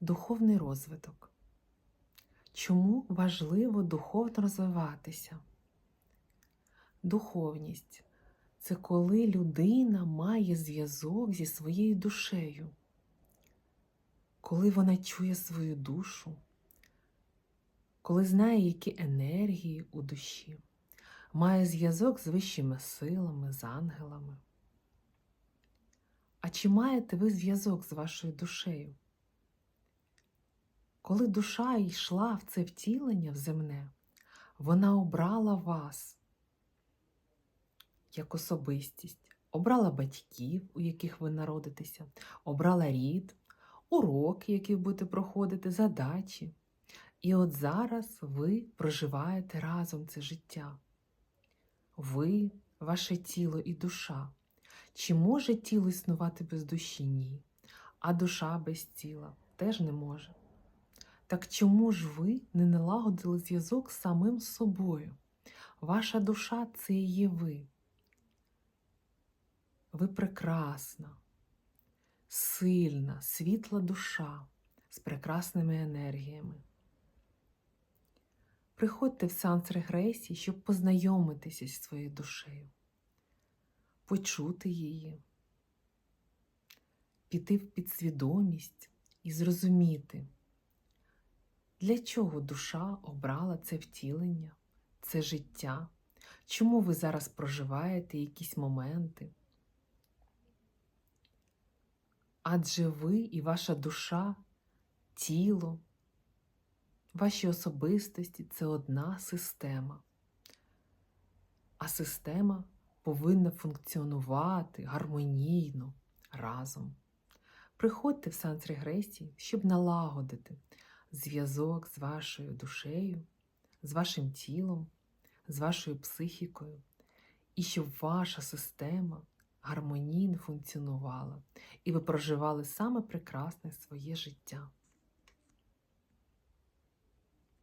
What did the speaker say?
Духовний розвиток. Чому важливо духовно розвиватися? Духовність це коли людина має зв'язок зі своєю душею, коли вона чує свою душу, коли знає, які енергії у душі, має зв'язок з вищими силами, з ангелами. А чи маєте ви зв'язок з вашою душею? Коли душа йшла в це втілення в земне, вона обрала вас як особистість, обрала батьків, у яких ви народитеся, обрала рід, уроки, які будете проходити, задачі. І от зараз ви проживаєте разом це життя. Ви, ваше тіло і душа. Чи може тіло існувати без душі? Ні. А душа без тіла теж не може. Так чому ж ви не налагодили зв'язок з самим собою? Ваша душа це і є ви. Ви прекрасна, сильна, світла душа з прекрасними енергіями. Приходьте в сеанс регресії, щоб познайомитися зі своєю душею, почути її, піти в підсвідомість і зрозуміти, для чого душа обрала це втілення, це життя, чому ви зараз проживаєте якісь моменти. Адже ви і ваша душа, тіло, ваші особистості це одна система. А система повинна функціонувати гармонійно разом. Приходьте в сеанс регресії, щоб налагодити зв'язок з вашою душею, з вашим тілом, з вашою психікою, і щоб ваша система гармонійно функціонувала, і ви проживали саме прекрасне своє життя.